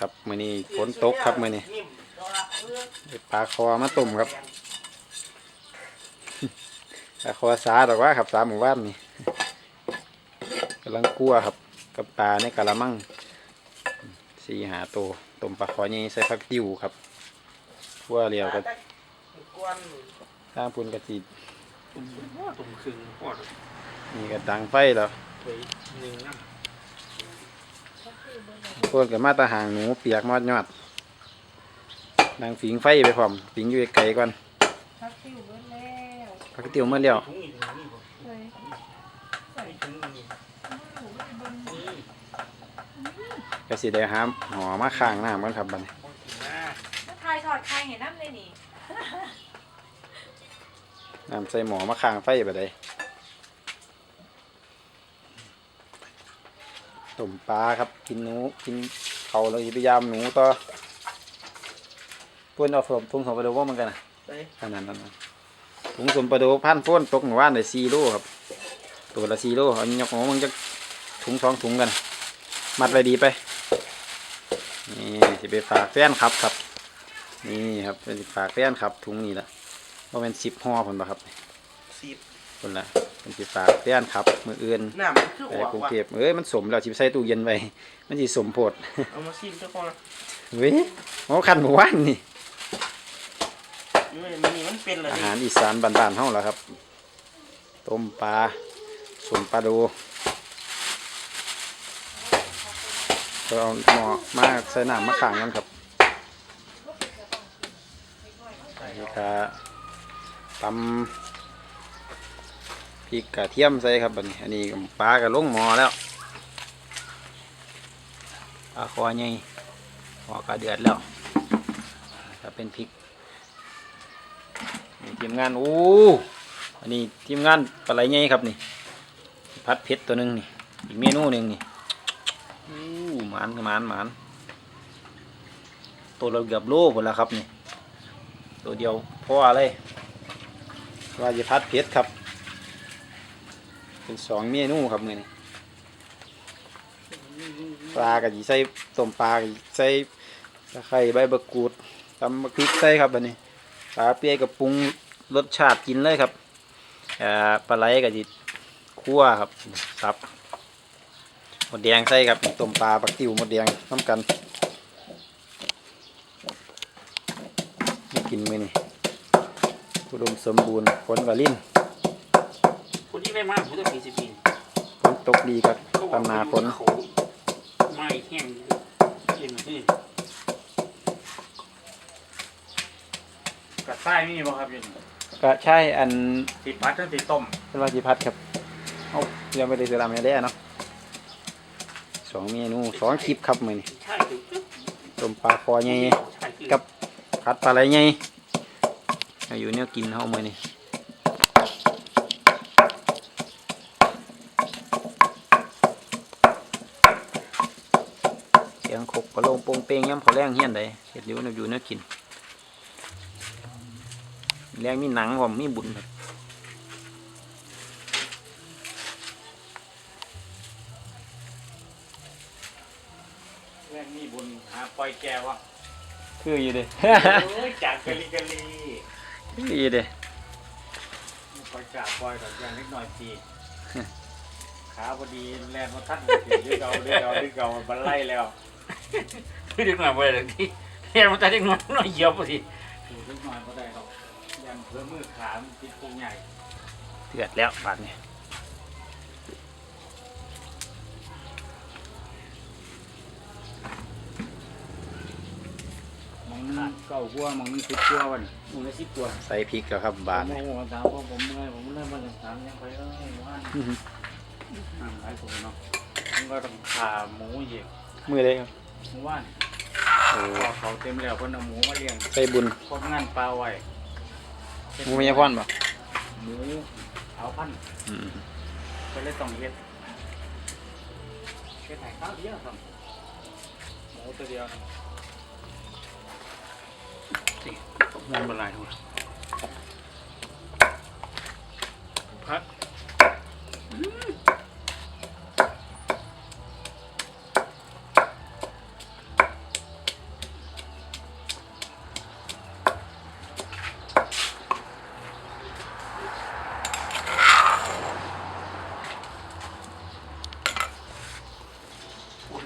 ครับมื้อนี้ฝนตกครับมื้อนี้ได้ปลาคอมาต้มครับปลาคอสาดอกว่าครับสามหมู่บ้านนี่กำลังกลัวครับ กับปลาในกะละมังสี่หาตัวต้มปลาคอใหญ่ใส่ผักติ้วครับทั่วเรียวกับกวนข้างพุนกะทิตุ่มตุ่มครึ่งพอดนี่ก็ดังไฟแล้วไปหนึ่งน้ พวกกับมาตาหางหนูเปียกมอดยอดดังฝิงไฟไปพร้อมฝิงอยู่ไกลๆก่อนพักติ้วเบิดแล้วผักติ้วเมื่อเลี้ยวำถุงอีกถุงนี่บ่เลยใส่ถุงนี่หนูไม่ได้เบิ่งนี่ก็สิได้หามหอมาข้างน้ำกันครับบัดนี้ต้องกินนะถ้าทายถอดใครเห็นน้ำเลยนี่น้ำใส่หมอมาข้างไฟไปได้ ต้มปลาครับกินหนูกินเขาเราจะพยายามหนูต่อเพื่อนเอาสมถุงสมปลาโดว่ามันกันนะไปขนาดนั้นนะถุงสมปลาโดพันฟ้นตกหมู่บ้านได้สี่โลครับ ตัวละสี่โลเอายกหัวมึงจะถุงสองถุงกัน มัดไว้ดีไปนี่จะไปฝากแฟนครับครับ นี่ครับเป็นฝากแฟนครับถุงนี้ละว่าเป็นสิบห่อผลบ่ครับสิบคนละ เป็นสิฝากแฟนครับมืออื่นน้ำมันคือไปออกกรุงว่ะเทพเอ้ยมันสมแล้วชิบใส่ตู้เย็นไว้มันสิสมโพด เอามาซิมเจ้าของเว้ยหมอคันหมู่บ้านนี่ นี่มันนี่มันเป็นอะไรอาหารอีสานบ้านๆเฮาแล้วครับ ต้มปลาสมปลาดูก็เอาหม้อมาใส่น้ำมะขางกันครับนี่ก็ตำ พริกกระเทียมใส่ครับบัดนี้ อันนี้ปลาก็ลงหมอแล้วปลาคอใหญ่หอก็เดือดแล้วก็เป็นพริกทีมงานโอ้อันนี้ทีมงานปลาไหลใหญ่ครับนี่พัดเพชรตัวหนึ่งนี่อีกเมนูหนึ่งนี่อู้หมานหมานหมานตัวเราเกือบโลหมดแล้วครับนี่ตัวเดียวพอเลยว่าจะพัดเพชรครับ เป็นสองเมนูครับมือนี่ปลากับจีใส่ต้มปลากับใส่ตะไคร้ใบมะกรูดตำมะพริกใส่ครับอันนี้ปลาเปียกับปรุงรสชาติกินเลยครับปลาไหลกับจิคั่วครับสับหมดแดงใส่ครับต้มปลาปักติวหมดแดงน้ำกันกินมือนี่อุดมสมบูรณ์ฝนกับลิ้น คนที่ไม่มาผมจะปีสิบปีฝนตกดีครับตำนาฝนเขาไม่แห้งกินนี่กระต่ายมีบ่ครับอยังก็ใช่อันติดพัดทั้งติดต้มเป็นว่าจีพัดครับเอายังไม่ได้เสือลำยังได้เนาะสองเมนูสองคลิปครับมือนี่ใช่คือต้มปลาคอใหญ่กับผัดปลาไหลไงเอาอยู่เนี่ยกินเฮามื้อนี่เสียงขกกระโล งโปงเปงย้ำพอแรงเฮียนใดเฮ็ดอยู่เนี่ยอยู่เนี่ยกิน แรงมีหนังผมมีบุญครับแม่งนี่บนหาปล่อยแกวะคืออยู่เด้ โอ้ยจากกะลีกะลีคืออยู่เด้ปล่อยจากปล่อยกับอย่างนิดหน่อยทีขาพอดีแลนมาทัดดึกเอาดึกเอาดึกเอามันไล่แล้ว ดึกหน่อยไปเลยที่แลนมาทัดดึกหน่อยหน่อยเยียบพอดีดึกหน่อยก็ได้หรอกยังเพื่อมือขามันติดพุงใหญ่เดือดแล้วบาดนี้มองนึงเก้ากัวมองนึงสิบกัววันมองนึงสิบกัวใส่พริกแล้วครับบาดมอนี้งมาถามว่าผมเมื่อยผมเริ่มมาถามยังไปเอ้ยว่าน้ำหลายผมเนาะผมก็ต้องขาหมูเหยียบมือเลยครับ หมูว่านโอ้ พอเขาเต็มแล้วเพิ่นเอาหมูมาเลี้ยงใส่บุญครบงานปลาไว้หมูไม่ยาพอนบ่หมูเอาพันธุ์อืมก็เลยต้องเฮ็ดเฮ็ดไหนข้าวเดียวครับหมูตัวเดียวนะสิงานบนลายทุกพัก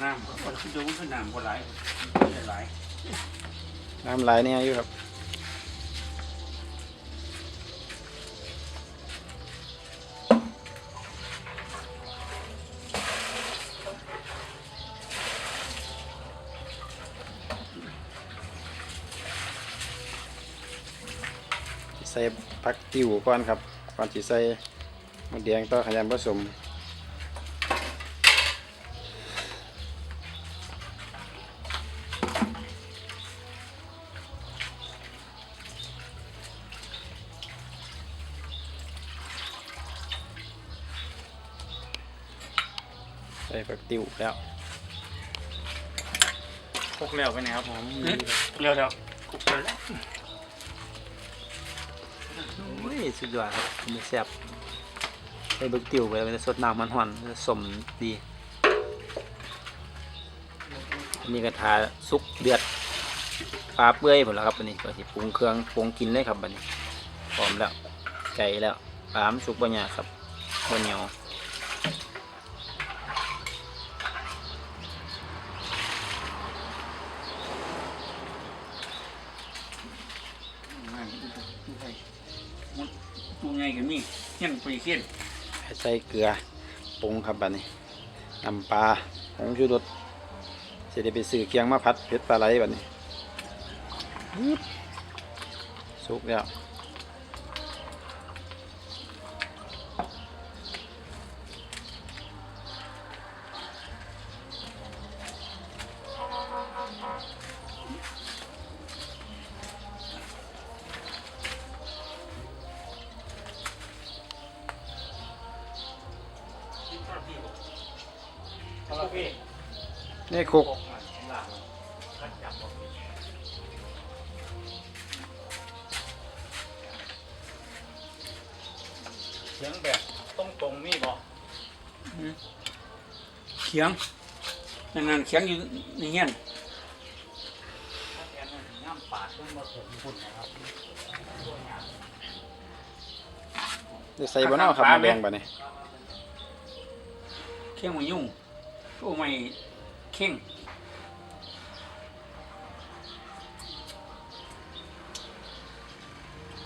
ดูขึ้นน้ำก็หลายหลายน้ำลายเนี่ยอยู่ครับใส่ผักติ๋วก่อนครับก่อนที่ใส่มะเดียงต่อขยำผสม ใส่ผักติ๋วแล้วพกแล้วไปไหนครับผมเร็วเร็วคุกแล้วโอ้ยสุดยอดครับมันแซ่บใส่ผักติ๋วไปมันจะสดน้ำมันหอนจะสมดีอันนี้กระทาซุกเดือดปลาเปื่อยหมดแล้วครับอันนี้ก็สิปรุงเครื่องปรุงกินเลยครับอันนี้พร้อมแล้วไก่แล้วปลามันสุกบะหยาครับบะเหนียว ตัวใหญ่กันนี่เงี้ยังไปเขียนใส่เกลือปรุงครับบัดนี้น้ำปลาผงชูรสเสร็จไปซื้อเกียงมาพัดเผ็ดปลาไหลบัดนี้สุกแล้ว นี่คุกเขียงแบบตรงตรงนี่บ่เขียงนั่นนั่นเขียงอยู่ในเฮียนน้ำปาดมันมาผมคุณนะครับจะใส่บะเนาวครับปลามาไหมแดงบัดนี้เข่งมายุ่งโอ้ไม่ เข่ง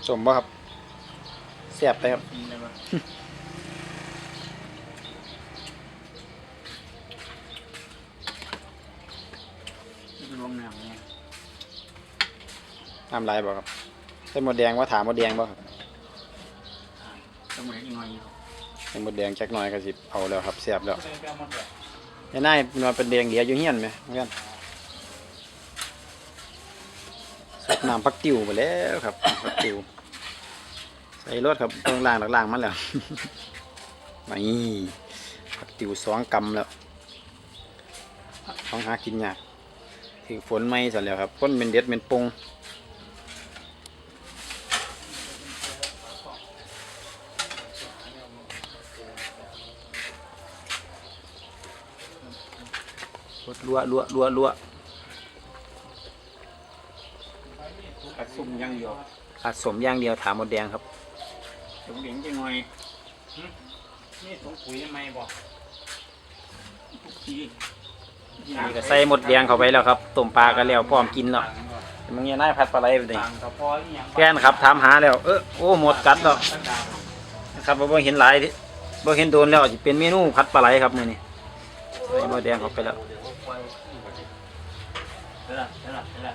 สมบ่ครับแซ่บไปครับนี่เลยว่าจะลงน้ำเนี่ยน้ำลายบ่ครับใส่หมดแดงว่าถามหมดแดงบ่ครับจะเหมือนอีกหน่อยอยู่ใส่หมดแดงจักหน่อยก็สิเอาแล้วครับแซ่บแล้ว ก็เลยไปเอามาแบบ ไอ้นายมันเป็นแดงเหลียอยู่เฮียนไหมเหมือนกันสดน้ำพักติวไปแล้วครับพักติวใส่รถครับเพิ่งล้างล้างๆมันแล้วนี่พักติวสองกำแล้วต้องหากินยากถึงฝนไหมสันแล้วครับก้นเป็นเด็ดเป็นปง รถลัวลัวลัวลัวผัดซุ่มอยังเดียวขาดสมอย่างเดียวถามหมดแดงครับถุงเหลียงจะหน่อยหึนี่ถุงปุ๋ยทำไมบอกทุกทีนี่ก็ใส่หมดแดงเข้าไปแล้วครับต้มปลากันแล้วพร้อมกินแล้วมึงยังน่าพัดปลาไหลไปเลยต่างกับพออีหยังแฟนครับถามหาแล้วเออโอ้หมดกัดแล้วนะครับบ่เห็นหลายที่บ่เห็นโดนแล้วสิเป็นเมนูผัดปลาไหลครับมื้อนี้ใส่หมดแดงเข้าไปแล้ว เดี๋ยวละเดี๋ยวละเดี๋ยวละ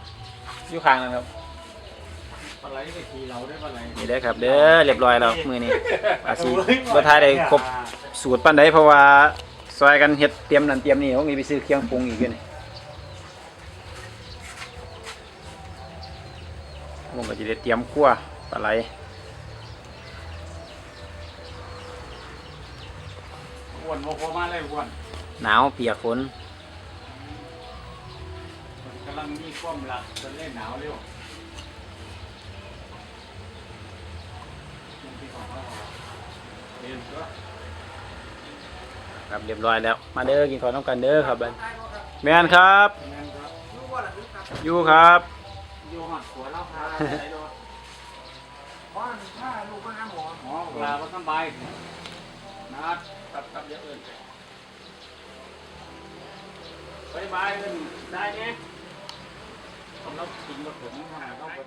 อยู่ข้างนั้นครับ ปลาไหลไปทีเราได้ปลาไหลนี่เด้อครับเด้อเรียบร้อยแล้วมื้อนี้อาสิบ่ทายได้ครบสูตรปานใดเพราะว่าซอยกันเฮ็ดเตรียมนั่นเตรียมนี่ผมมีไปซื้อเครื่องปรุงอีกอยู่นี่ผมก็สิได้เตรียมคั่วปลาไหลอ้วนโมโคมาเลยอ้วนหนาวเปียกฝนกำ ลังมีความรักจะเล่นหนาวเร็วเรียนก็ครับเรียบร้อยแล้ว มาเด้อกินข้าวน้ำกันเด้อครับบัดแม่นครับงั้นครับอยู่ครับโยหัดหัวเล่าพาอะไรโดนบ้านถ้าลูกมาหาหมอหมอบอกลาก็สบายนัดกับกับเยอะอื่นไปบายบายกันได้เนี่ย ผมแล้วทิ้งรถผมหาต้องรถ